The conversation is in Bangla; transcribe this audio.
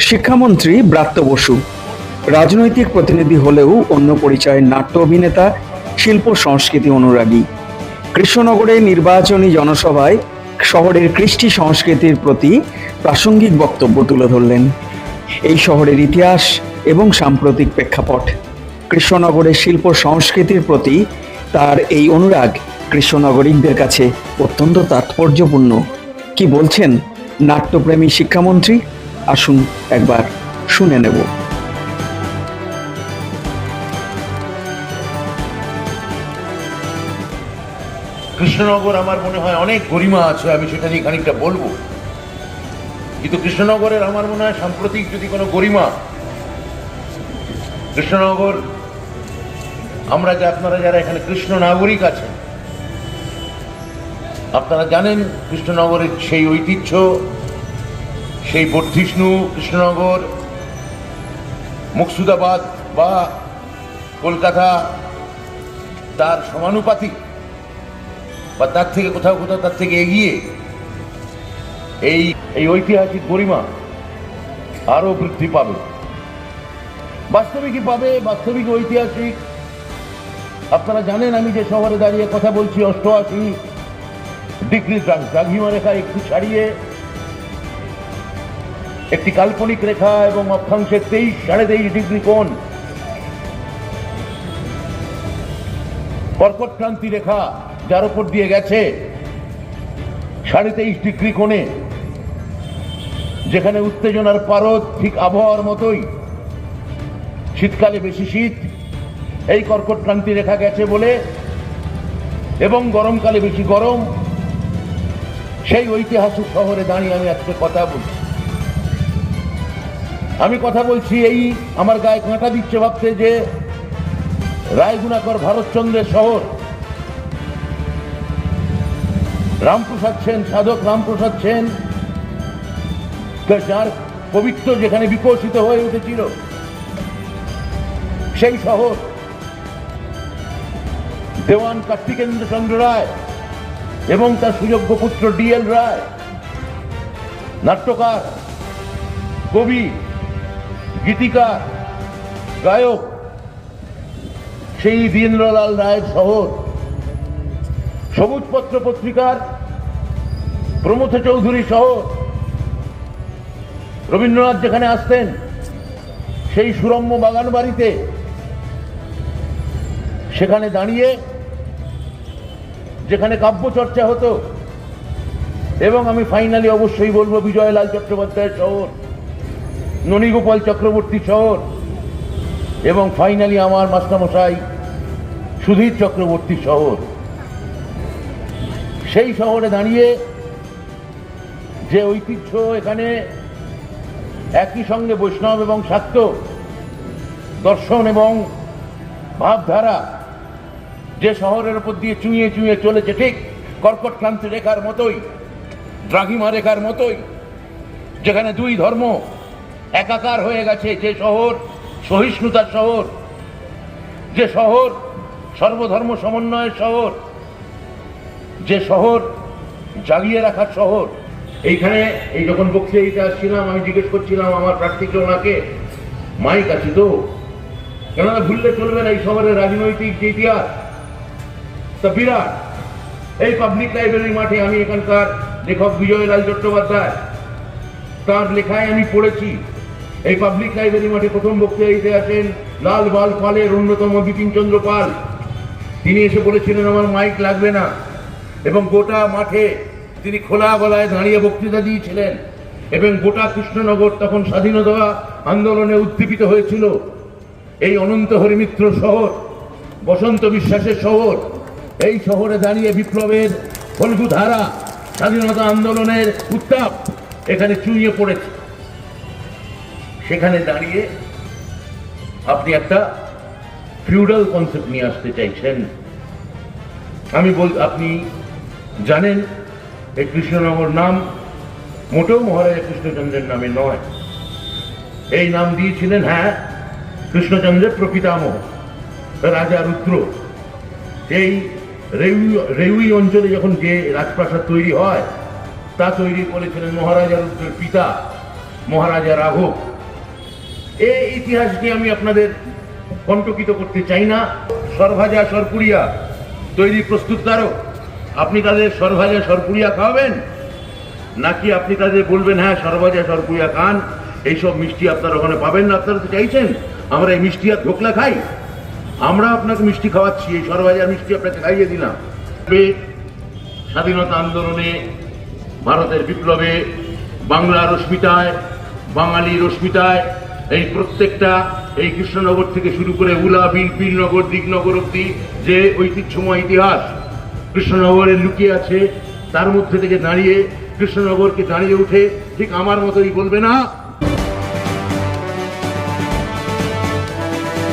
শিক্ষামন্ত্রী ব্রাত্য বসু। রাজনৈতিক প্রতিনিধি হলেও অন্য পরিচয় নাট্য অভিনেতা, শিল্প সংস্কৃতি অনুরাগী। কৃষ্ণনগরে নির্বাচনী জনসভায় শহরের কৃষ্টি সংস্কৃতির প্রতি প্রাসঙ্গিক বক্তব্য তুলে ধরলেন। এই শহরের ইতিহাস এবং সাম্প্রতিক প্রেক্ষাপট। কৃষ্ণনগরের শিল্প সংস্কৃতির প্রতি তার এই অনুরাগ কৃষ্ণনগরিকদের কাছে অত্যন্ত তাৎপর্যপূর্ণ। কি বলছেন নাট্যপ্রেমী শিক্ষামন্ত্রী? আসুন, একবার শুনে নেব। কৃষ্ণনগর আমার মনে হয় অনেক গরিমা আছে, আমি সেটা নিয়ে খানিকটা বলব। কিন্তু কৃষ্ণনগরের আমার মনে হয় সাম্প্রতিক যদি কোনো গরিমা, কৃষ্ণনগর, আমরা যে আপনারা যারা এখানে কৃষ্ণ নাগরিক আছেন, আপনারা জানেন কৃষ্ণনগরের সেই ঐতিহ্য সেই বর্ধিষ্ণু কৃষ্ণনগর, মুকসুদাবাদ বা কলকাতা, তার সমানুপাতিক বা তার থেকে কোথাও কোথাও তার থেকে এগিয়ে এই এই ঐতিহাসিক গরিমা আরও বৃদ্ধি পাবে। বাস্তবিকই পাবে, বাস্তবিক ঐতিহাসিক। আপনারা জানেন আমি যে শহরে দাঁড়িয়ে কথা বলছি অষ্টআশি ডিগ্রি দ্রাঘিমা রেখা একটু ছাড়িয়ে একটি কাল্পনিক রেখা এবং অক্ষাংশের তেইশ সাড়ে তেইশ ডিগ্রি কোণ। কর্কট ক্রান্তি রেখা যার উপর দিয়ে গেছে সাড়ে তেইশ ডিগ্রি কোণে, যেখানে উত্তেজনার পারদ ঠিক আবহাওয়ার মতোই। শীতকালে বেশি শীত, এই কর্কট ক্রান্তি রেখা গেছে বলে, এবং গরমকালে বেশি গরম, সেই ঐতিহাসিক শহরে দাঁড়িয়ে আমি আজকে কথা বলছি। আমি কথা বলছি এই আমার গায়ে কাঁটা দিচ্ছে ভাবতে যে রায়গুণাকর ভারতচন্দ্রের শহর। রামপ্রসাদ সেন, সাধক রামপ্রসাদ সেন যার পবিত্র যেখানে বিকশিত হয়ে উঠেছিল, সেই শহর। দেওয়ান কার্তিকেন্দ্র চন্দ্র রায় এবং তার সুযোগ্য পুত্র ডিএল রায়, নাট্যকার, কবি গীতিকার গায়ক, সেই দীনেন্দ্রলাল রায়ের শহর সবুজপত্র পত্রিকার প্রমথ চৌধুরী শহর রবীন্দ্রনাথ যেখানে আসতেন, সেই সুরম্য বাগান বাড়িতে সেখানে দাঁড়িয়ে যেখানে কাব্য চর্চা হতো এবং আমি ফাইনালি অবশ্যই বলব বিজয়লাল চট্টোপাধ্যায়ের শহর। ননীগোপাল চক্রবর্তী শহর এবং ফাইনালি আমার মাস্টারমশাই সুধীর চক্রবর্তী শহর সেই শহরে দাঁড়িয়ে যে ঐতিহ্য এখানে একই সঙ্গে বৈষ্ণব এবং শাক্ত, দর্শন এবং ভাবধারা যে শহরের উপর দিয়ে চুঁয়ে চুঁয়ে চলেছে, ঠিক কর্কট ক্রান্তি রেখার মতোই, দ্রাঘিমা রেখার মতোই, যেখানে দুই ধর্ম একাকার হয়ে গেছে যে শহর, সহিষ্ণুতার শহর, যে শহর সর্বধর্ম সমন্বয়ের শহর, যে শহর জাগিয়ে রাখার শহর। এইখানে এই যখন বক্তৃতা দিতে আসছিলাম, আমি জিজ্ঞেস করছিলাম আমার প্রার্থীকে ওনাকে, মাইক আছে তো? কেননা ভুললে চলবে না, এই শহরের রাজনৈতিক যে ইতিহাস, তা বিরাট। এই পাবলিক লাইব্রেরি মাঠে আমি এখানকার লেখক বিজয়লাল চট্টোপাধ্যায়, তার লেখায় আমি পড়েছি। এই পাবলিক লাইব্রেরি মাঠে প্রথম বক্তৃতা দিতে আসেন লাল বাল পালের অন্যতম বিপিন চন্দ্র পাল। তিনি এসে বলেছিলেন, আমার মাইক লাগবে না। এবং গোটা মাঠে তিনি খোলা গলায় দাঁড়িয়ে বক্তৃতা দিয়েছিলেন। এবং গোটা কৃষ্ণনগর তখন স্বাধীনতা আন্দোলনে উদ্দীপিত হয়েছিল। এই অনন্ত হরিমিত্র শহর, বসন্ত বিশ্বাসের শহর, এই শহরে দাঁড়িয়ে বিপ্লবের ফল্গু ধারা স্বাধীনতা আন্দোলনের উত্তাপ এখানে চুইয়ে পড়েছে। সেখানে দাঁড়িয়ে আপনি একটা ফিউডাল কনসেপ্ট নিয়ে আসতে চাইছেন। আমি বল, আপনি জানেন এই কৃষ্ণনগর নাম মোটেও মহারাজা কৃষ্ণচন্দ্রের নামে নয়। এই নাম দিয়েছিলেন হ্যাঁ কৃষ্ণচন্দ্রের প্রপিতামহ, রাজা রুদ্র। এই রেউই রেউই অঞ্চলে যখন যে রাজপ্রাসাদ তৈরি হয়, তা তৈরি করেছিলেন মহারাজা রুদ্রের পিতা, মহারাজা রাঘব। এই ইতিহাস নিয়ে আমি আপনাদের কণ্টকিত করতে চাই না। সরভাজা সরপুরিয়া তৈরি প্রস্তুতকারক আপনি তাদের সরভাজা সরপুরিয়া খাওয়াবেন? নাকি আপনি তাদের বলবেন হ্যাঁ সরভাজা সরপুরিয়া খান, এইসব মিষ্টি আপনারা ওখানে পাবেন না? আপনারা তো চাইছেন, আমরা এই মিষ্টি আর ধোকলা খাই। আমরা আপনাকে মিষ্টি খাওয়াচ্ছি, এই সরভাজার মিষ্টি আপনাকে খাইয়ে দিলাম। স্বাধীনতা আন্দোলনে, ভারতের বিপ্লবে বাংলা রশ্মিতায় বাঙালি রশ্মিতায় এই প্রত্যেকটা এই কৃষ্ণনগর থেকে শুরু করে উলা বিল পীরনগর দিগনগর অব্দি যে ঐতিহ্যময় ইতিহাস কৃষ্ণনগরে লুকিয়ে আছে, তার মধ্যে থেকে দাঁড়িয়ে কৃষ্ণনগরকে দাঁড়িয়ে উঠে ঠিক আমার মতোই বলবে না?